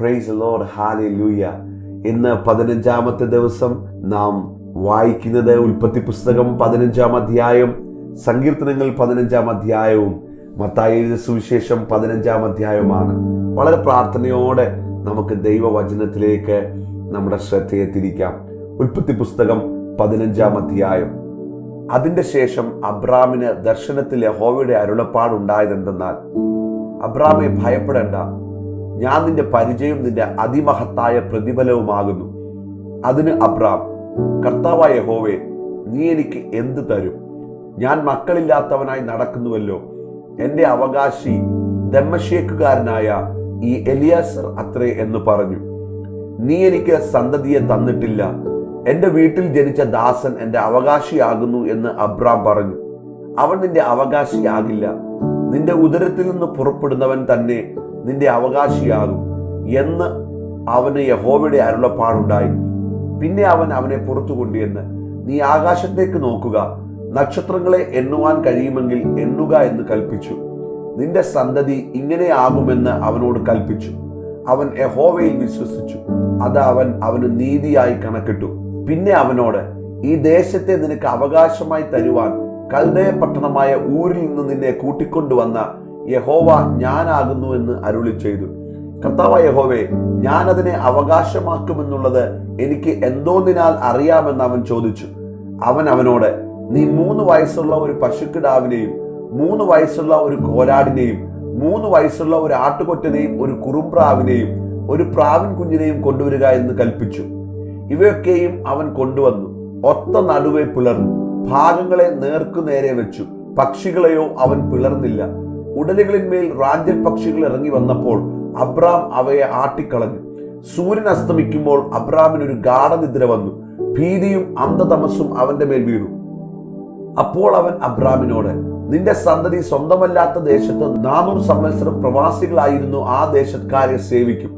Price load ഹാലി ലൂയ ഇന്ന് പതിനഞ്ചാമത്തെ ദിവസം നാം വായിക്കുന്നത് ഉൽപ്പത്തി പുസ്തകം പതിനഞ്ചാം അധ്യായം സങ്കീർത്തനങ്ങൾ പതിനഞ്ചാം അധ്യായവും മത്തായി സുവിശേഷം പതിനഞ്ചാം അധ്യായവുമാണ്. വളരെ പ്രാർത്ഥനയോടെ നമുക്ക് ദൈവവചനത്തിലേക്ക് നമ്മുടെ ശ്രദ്ധയെ തിരിക്കാം ഉൽപ്പത്തി പുസ്തകം പതിനഞ്ചാം അധ്യായം. അതിന്റെ ശേഷം അബ്രാമിന് ദർശനത്തിൽ യഹോവയുടെ അരുളപ്പാടുണ്ടായതെന്തെന്നാൽ അബ്രാമെ ഭയപ്പെടേണ്ട. ഞാൻ നിന്റെ പരിചയം നിന്റെ അതിമഹത്തായ പ്രതിഫലവുമാകുന്നു. അതിന് അബ്രാം കർത്താവായ യഹോവേ നീ എനിക്ക് എന്ത് തരും? ഞാൻ മക്കളില്ലാത്തവനായി നടക്കുന്നുവല്ലോ. എന്റെ അവകാശി ദമ്മശേക്കുകാരനായ ഈ എലിയാസർ അത്രേ എന്ന് പറഞ്ഞു. നീ എനിക്ക് സന്തതിയെ തന്നിട്ടില്ല. എന്റെ വീട്ടിൽ ജനിച്ച ദാസൻ എന്റെ അവകാശിയാകുന്നു എന്ന് അബ്രാം പറഞ്ഞു. അവൻ നിന്റെ അവകാശിയാകില്ല. നിന്റെ ഉദരത്തിൽ നിന്ന് പുറപ്പെടുന്നവൻ തന്നെ നിന്റെ അവകാശിയാകും എന്ന് അവന് യഹോവയുടെ അരുളപ്പാടുണ്ടായി. പിന്നെ അവൻ അവനെ പുറത്തു കൊണ്ടുവന്ന് നീ ആകാശത്തേക്ക് നോക്കുക. നക്ഷത്രങ്ങളെ എണ്ണുവാൻ കഴിയുമെങ്കിൽ എണ്ണുക എന്ന് കൽപ്പിച്ചു നിന്റെ സന്തതി ഇങ്ങനെ ഇങ്ങനെയാകുമെന്ന് അവനോട് കൽപ്പിച്ചു അവൻ യഹോവയിൽ വിശ്വസിച്ചു. അത് അവൻ അവന് നീതിയായി കണക്കിട്ടു. പിന്നെ അവനോട് ഈ ദേശത്തെ നിനക്ക് അവകാശമായി തരുവാൻ കൽദയ പട്ടണമായ ഊരിൽ നിന്ന് നിന്നെ കൂട്ടിക്കൊണ്ടുവന്ന യഹോവ ഞാനാകുന്നു എന്ന് അരുളി ചെയ്തു. കർത്താവ യഹോവേ ഞാൻ അതിനെ അവകാശമാക്കുമെന്നുള്ളത് എനിക്ക് എന്തോന്നിനാൽ അറിയാമെന്ന് അവൻ ചോദിച്ചു. അവൻ അവനോട് നീ മൂന്ന് വയസ്സുള്ള ഒരു പശുക്കിടാവിനെയും മൂന്ന് വയസ്സുള്ള ഒരു കോരാടിനെയും മൂന്ന് വയസ്സുള്ള ഒരു ആട്ടുകൊറ്റനെയും ഒരു കുറുംപ്രാവിനെയും ഒരു പ്രാവിൻ കുഞ്ഞിനെയും കൊണ്ടുവരിക എന്ന് കൽപ്പിച്ചു. ഇവയൊക്കെയും അവൻ കൊണ്ടുവന്നു. ഒത്ത നടുവെ പിളർന്നു. ഭാഗങ്ങളെ നേർക്കു നേരെ വെച്ചു. പക്ഷികളെയോ അവൻ പിളർന്നില്ല. ഉടലുകളിന്മേൽ റാഞ്ചൽ പക്ഷികൾ ഇറങ്ങി വന്നപ്പോൾ അബ്രാം അവയെ ആട്ടിക്കളഞ്ഞു. സൂര്യൻ അസ്തമിക്കുമ്പോൾ അബ്രാമിന് ഒരു ഗാഠനിദ്ര വന്നു. ഭീതിയും അന്ധതമസ്സും അവന്റെ മേൽ വീണു. അപ്പോൾ അവൻ അബ്രാമിനോട് നിന്റെ സന്തതി സ്വന്തമല്ലാത്ത ദേശത്ത് നാനൂറ് സംവത്സരം പ്രവാസികളായിരുന്നു ആ ദേശക്കാരെ സേവിക്കും.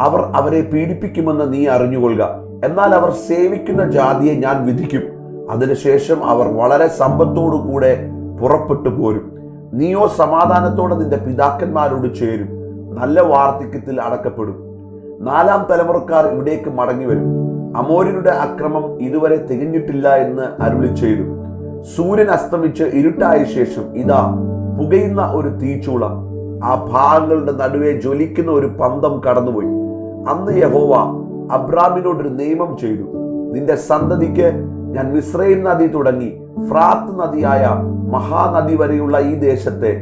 അവർ അവരെ പീഡിപ്പിക്കുമെന്ന് നീ അറിഞ്ഞുകൊള്ളുക. എന്നാൽ അവർ സേവിക്കുന്ന ജാതിയെ ഞാൻ വിധിക്കും. അതിനുശേഷം അവർ വളരെ സമ്പത്തോടു കൂടെ പുറപ്പെട്ടു പോരും. നീയോ സമാധാനത്തോടെ നിന്റെ പിതാക്കന്മാരോട് ചേരും. നല്ല വാർദ്ധക്യത്തിൽ അടക്കപ്പെടും. നാലാം തലമുറക്കാർ ഇവിടേക്ക് മടങ്ങി വരും അമോര്യരുടെ അക്രമം ഇതുവരെ തികഞ്ഞിട്ടില്ല എന്ന് അരുളി ചെയ്തു. സൂര്യൻ അസ്തമിച്ച് ഇരുട്ടായ ശേഷം ഇതാ പുകയുന്ന ഒരു തീച്ചൂള. ആ ഭാഗങ്ങളുടെ നടുവെ ജ്വലിക്കുന്ന ഒരു പന്തം കടന്നുപോയി. അന്ന് യഹോവ അബ്രാമിനോടൊരു നിയമം ചെയ്തു. നിന്റെ സന്തതിക്ക് ഞാൻ മിശ്രൈൻ നദി തുടങ്ങി ഫ്രാത്ത് നദിയായ മഹാനദി വരെയുള്ള ഈ ദേശത്തെ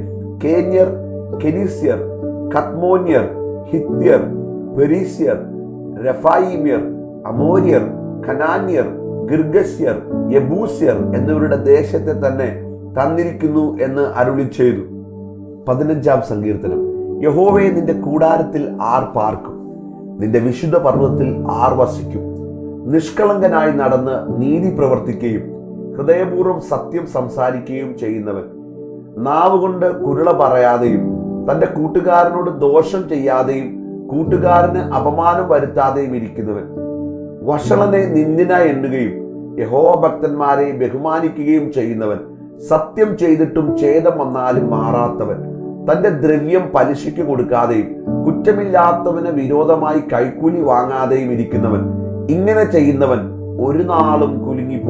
കേന്യർ കെനീസ്യർ കത്മോന്യർ ഹിത്യർ പെരീസ്യർ രഫായിമ്യർ അമോര്യർ ഖനാന്യർ ഗിർഗസ്യർ യബൂസ്യർ എന്നിവരുടെ ദേശത്തെ തന്നെ തന്നിരിക്കുന്നു എന്ന് അരുളി ചെയ്തു. പതിനഞ്ചാം സങ്കീർത്തനം. യഹോവയെ നിന്റെ കൂടാരത്തിൽ ആർ പാർക്കും. നിന്റെ വിശുദ്ധ പർവതത്തിൽ ആർ വസിക്കും. നിഷ്കളങ്കനായി നടന്ന് നീതി പ്രവർത്തിക്കുകയും ഹൃദയപൂർവം സത്യം സംസാരിക്കുകയും ചെയ്യുന്നവൻ. നാവ് കൊണ്ട് കുരുള പറയാതെയും തന്റെ കൂട്ടുകാരനോട് ദോഷം ചെയ്യാതെയും കൂട്ടുകാരന് അപമാനം വരുത്താതെയും ഇരിക്കുന്നവൻ. വഷളനെ നിന്ദിന എണ്ണുകയും യഹോവ ഭക്തന്മാരെ ബഹുമാനിക്കുകയും ചെയ്യുന്നവൻ. സത്യം ചെയ്തിട്ടും ഛേദം വന്നാലും മാറാത്തവൻ. തന്റെ ദ്രവ്യം പലിശയ്ക്ക് കൊടുക്കാതെയും കുറ്റമില്ലാത്തവന് വിരോധമായി കൈക്കൂലി വാങ്ങാതെയും ഇരിക്കുന്നവൻ. ഇങ്ങനെ ചെയ്യുന്നവൻ ഒരു നാളും കുലുങ്ങി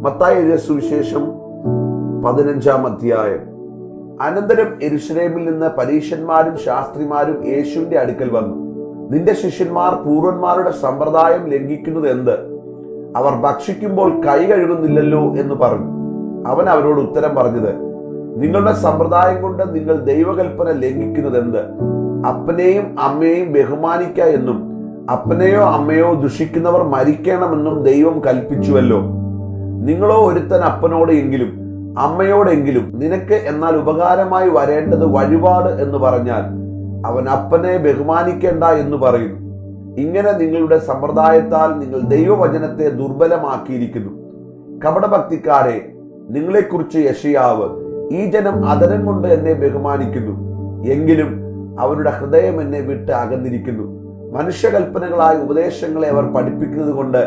മത്തായ സുവിശേഷം പതിനഞ്ചാം അധ്യായം. അനന്തരം എരുഷലേമിൽ നിന്ന് പരീക്ഷന്മാരും ശാസ്ത്രിമാരും യേശുവിന്റെ അടുക്കൽ വന്നു. നിന്റെ ശിഷ്യന്മാർ പൂർവന്മാരുടെ സമ്പ്രദായം ലംഘിക്കുന്നത് എന്ത്? അവർ ഭക്ഷിക്കുമ്പോൾ കൈ കഴുകുന്നില്ലല്ലോ എന്ന് പറഞ്ഞു. അവൻ അവരോട് ഉത്തരം പറഞ്ഞത് നിങ്ങളുടെ സമ്പ്രദായം കൊണ്ട് നിങ്ങൾ ദൈവകൽപ്പന ലംഘിക്കുന്നത് എന്ത്? അപ്പനെയും അമ്മയെയും ബഹുമാനിക്ക എന്നും അപ്പനെയോ അമ്മയോ ദുഷിക്കുന്നവർ മരിക്കണമെന്നും ദൈവം കൽപ്പിച്ചുവല്ലോ. നിങ്ങളോ ഒരുത്തൻ അപ്പനോടെങ്കിലും അമ്മയോടെങ്കിലും നിനക്ക് എന്നാൽ ഉപകാരമായി വരേണ്ടത് വഴിപാട് എന്ന് പറഞ്ഞാൽ അവൻ അപ്പനെ ബഹുമാനിക്കേണ്ട എന്ന് പറയുന്നു. ഇങ്ങനെ നിങ്ങളുടെ സമ്പ്രദായത്താൽ നിങ്ങൾ ദൈവവചനത്തെ ദുർബലമാക്കിയിരിക്കുന്നു. കപടഭക്തിക്കാരെ നിങ്ങളെക്കുറിച്ച് യശയാവ് ഈ ജനം അതരം കൊണ്ട് എന്നെ ബഹുമാനിക്കുന്നു. എങ്കിലും അവരുടെ ഹൃദയം എന്നെ വിട്ട് അകന്നിരിക്കുന്നു. മനുഷ്യകൽപ്പനകളായ ഉപദേശങ്ങളെ അവർ പഠിപ്പിക്കുന്നത് കൊണ്ട്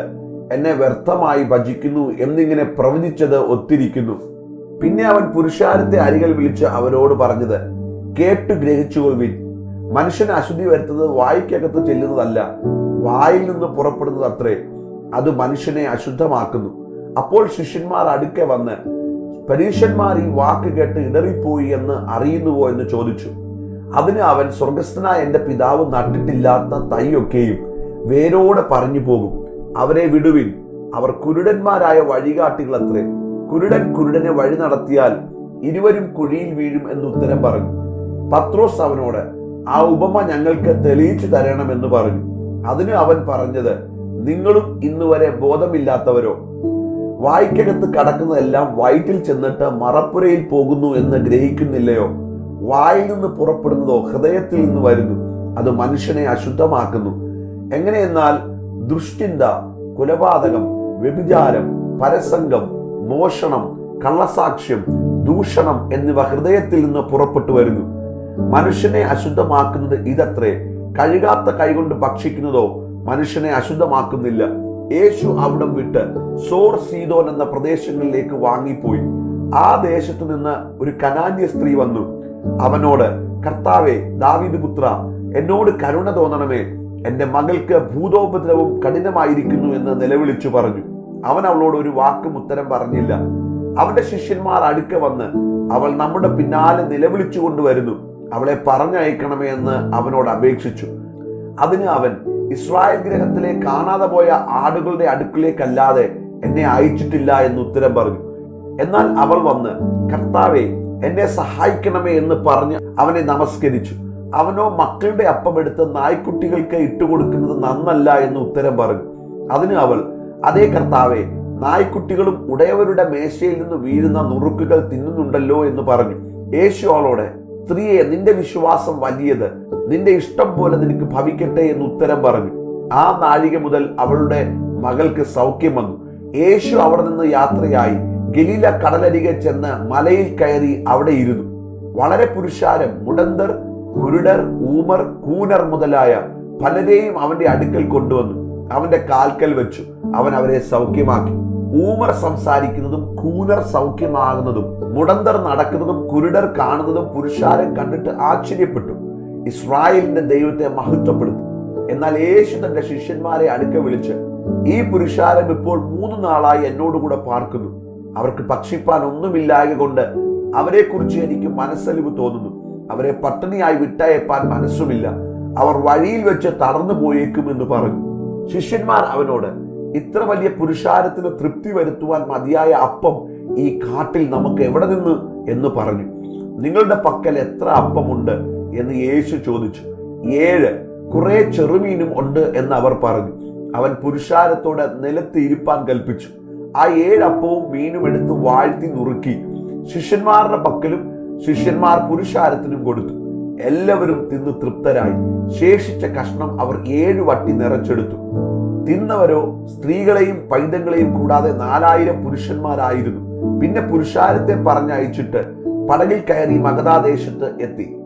എന്നെ വ്യർത്ഥമായി ഭജിക്കുന്നു എന്നിങ്ങനെ പ്രവചിച്ചത് ഒത്തിരിക്കുന്നു. പിന്നെ അവൻ പുരുഷാരത്തെ അരികൾ വിളിച്ച് അവരോട് പറഞ്ഞത് കേട്ട് ഗ്രഹിച്ചുകൊള്ളുവിൻ. മനുഷ്യന് അശുദ്ധി വരുത്തുന്നത് വായിക്കകത്ത് ചെല്ലുന്നതല്ല വായിൽ നിന്ന് പുറപ്പെടുന്നത് അത്രേ. അത് മനുഷ്യനെ അശുദ്ധമാക്കുന്നു. അപ്പോൾ ശിഷ്യന്മാർ അടുക്കെ വന്ന് പരീക്ഷന്മാർ ഈ വാക്ക് കേട്ട് ഇടറിപ്പോയി എന്ന് അറിയുന്നുവോ? എന്ന് ചോദിച്ചു. അതിന് അവൻ സ്വർഗസ്ഥനായ എന്റെ പിതാവ് നട്ടിട്ടില്ലാത്ത തൈയൊക്കെയും വേരോടെ പറഞ്ഞു പോകും. അവരെ വിടുവിൻ. അവർ കുരുടന്മാരായ വഴികാട്ടികളത്രേ. കുരുടൻ കുരുടനെ വഴി നടത്തിയാൽ ഇരുവരും കുഴിയിൽ വീഴും എന്ന് ഉത്തരം പറഞ്ഞു. പത്രോസ് അവനോട് ആ ഉപമ ഞങ്ങൾക്ക് തെളിയിച്ചു തരണമെന്ന് പറഞ്ഞു. അതിന് അവൻ പറഞ്ഞത് നിങ്ങളും ഇന്നുവരെ ബോധമില്ലാത്തവരോ? വായ്ക്കകത്ത് കടക്കുന്നതെല്ലാം വയറ്റിൽ ചെന്നിട്ട് മറപ്പുരയിൽ പോകുന്നു എന്ന് ഗ്രഹിക്കുന്നില്ലയോ? വായിൽ നിന്ന് പുറപ്പെടുന്നതോ ഹൃദയത്തിൽ നിന്ന് വരുന്നു. അത് മനുഷ്യനെ അശുദ്ധമാക്കുന്നു. എങ്ങനെയെന്നാൽ ദുഷ്ടിന്ത കൊലപാതകം വ്യഭിചാരം പരസംഗം മോഷണം കള്ളസാക്ഷ്യം ദൂഷണം എന്നിവ ഹൃദയത്തിൽ നിന്ന് പുറപ്പെട്ടു വരുന്നു. മനുഷ്യനെ അശുദ്ധമാക്കുന്നത് ഇതത്രേ. കഴുകാത്ത കൈകൊണ്ട് ഭക്ഷിക്കുന്നതോ മനുഷ്യനെ അശുദ്ധമാക്കുന്നില്ല. യേശു അവിടം വിട്ട് സോർ സീതോൻ എന്ന പ്രദേശങ്ങളിലേക്ക് വാങ്ങിപ്പോയി. ആ ദേശത്തു നിന്ന് ഒരു കനാന്യ സ്ത്രീ വന്നു. അവനോട് കർത്താവെ ദാവീദ് പുത്ര എന്നോട് കരുണ തോന്നണമേ. എന്റെ മകൾക്ക് ഭൂതോപദ്രവം കഠിനമായിരിക്കുന്നു എന്ന് നിലവിളിച്ചു പറഞ്ഞു. അവൻ അവളോട് ഒരു വാക്കും ഉത്തരം പറഞ്ഞില്ല. അവന്റെ ശിഷ്യന്മാർ അടുക്ക വന്ന് അവൾ നമ്മുടെ പിന്നാലെ നിലവിളിച്ചു കൊണ്ടുവരുന്നു. അവളെ പറഞ്ഞയക്കണമേ എന്ന് അവനോട് അപേക്ഷിച്ചു. അതിന് അവൻ ഇസ്രായേൽ ഗ്രഹത്തിലെ കാണാതെ പോയ ആടുകളുടെ അടുക്കിലേക്കല്ലാതെ എന്നെ അയച്ചിട്ടില്ല എന്ന് ഉത്തരം പറഞ്ഞു. എന്നാൽ അവൾ വന്ന് കർത്താവെ എന്നെ സഹായിക്കണമേ എന്ന് പറഞ്ഞ് അവനെ നമസ്കരിച്ചു. അവനോ മക്കളുടെ അപ്പം എടുത്ത് നായ്ക്കുട്ടികൾക്ക് ഇട്ടുകൊടുക്കുന്നത് നന്നല്ല എന്ന് ഉത്തരം പറഞ്ഞു. അതിന് അവൾ അതേ കർത്താവെ നായ്ക്കുട്ടികളും ഉടയവരുടെ മേശയിൽ നിന്ന് വീഴുന്ന നുറുക്കുകൾ തിന്നുന്നുണ്ടല്ലോ എന്ന് പറഞ്ഞു. യേശു അവളോടെ സ്ത്രീയെ നിന്റെ വിശ്വാസം വലിയത്. നിന്റെ ഇഷ്ടം പോലെ നിനക്ക് ഭവിക്കട്ടെ എന്ന് ഉത്തരം പറഞ്ഞു. ആ നാഴിക മുതൽ അവളുടെ മകൾക്ക് സൗഖ്യം വന്നു. യേശു അവിടെ നിന്ന് യാത്രയായി. ഗലീല കടലരികെ ചെന്ന് മലയിൽ കയറി അവിടെ ഇരുന്നു. വളരെ പുരുഷാരം മുടന്തർ കുരുടർ ഊമർ കൂനർ മുതലായ പലരെയും അവന്റെ അടുക്കൽ കൊണ്ടുവന്നു. അവന്റെ കാൽക്കൽ വെച്ചു. അവൻ അവരെ സൗഖ്യമാക്കി. ഊമർ സംസാരിക്കുന്നതും കൂനർ സൗഖ്യമാകുന്നതും മുടന്തർ നടക്കുന്നതും കുരുടർ കാണുന്നതും പുരുഷാരം കണ്ടിട്ട് ആശ്ചര്യപ്പെട്ടു. ഇസ്രായേലിന്റെ ദൈവത്തെ മഹത്വപ്പെടുത്തി. എന്നാൽ യേശു തന്റെ ശിഷ്യന്മാരെ അടുക്ക വിളിച്ച് ഈ പുരുഷാരം ഇപ്പോൾ മൂന്ന് നാളായി എന്നോടുകൂടെ പാർക്കുന്നു. അവർക്ക് ഭക്ഷിപ്പാൻ ഒന്നുമില്ലായ കൊണ്ട് അവരെ കുറിച്ച് എനിക്ക് മനസ്സലിവ് തോന്നുന്നു. അവരെ പട്ടിണിയായി വിട്ടയപ്പാൻ മനസ്സുമില്ല. അവർ വഴിയിൽ വെച്ച് തളർന്നു പോയേക്കും എന്ന് പറഞ്ഞു. ശിഷ്യന്മാർ അവനോട് ഇത്ര വലിയ പുരുഷാരത്തിന് തൃപ്തി വരുത്തുവാൻ മതിയായ അപ്പം ഈ കാട്ടിൽ നമുക്ക് എവിടെ നിന്ന്? എന്ന് പറഞ്ഞു. നിങ്ങളുടെ പക്കൽ എത്ര അപ്പമുണ്ട്? എന്ന് യേശു ചോദിച്ചു. ഏഴ്. കുറെ ചെറുമീനും ഉണ്ട് എന്ന് അവർ പറഞ്ഞു. അവൻ പുരുഷാരത്തോട് നിലത്ത് ഇരിപ്പാൻ കൽപ്പിച്ചു. ആ ഏഴപ്പവും മീനും എടുത്ത് വാഴ്ത്തി നുറുക്കി. ശിഷ്യന്മാരുടെ പക്കലും ശിഷ്യന്മാർ പുരുഷാരത്തിനും കൊടുത്തു. എല്ലാവരും തിന്ന് തൃപ്തരായി. ശേഷിച്ച കഷ്ണം അവർ ഏഴു വട്ടി നിറച്ചെടുത്തു. തിന്നവരോ സ്ത്രീകളെയും പൈതങ്ങളെയും കൂടാതെ നാലായിരം പുരുഷന്മാരായിരുന്നു. പിന്നെ പുരുഷാരത്തെ പറഞ്ഞയച്ചിട്ട് പടകിൽ കയറി മഗധാദേശത്ത് എത്തി.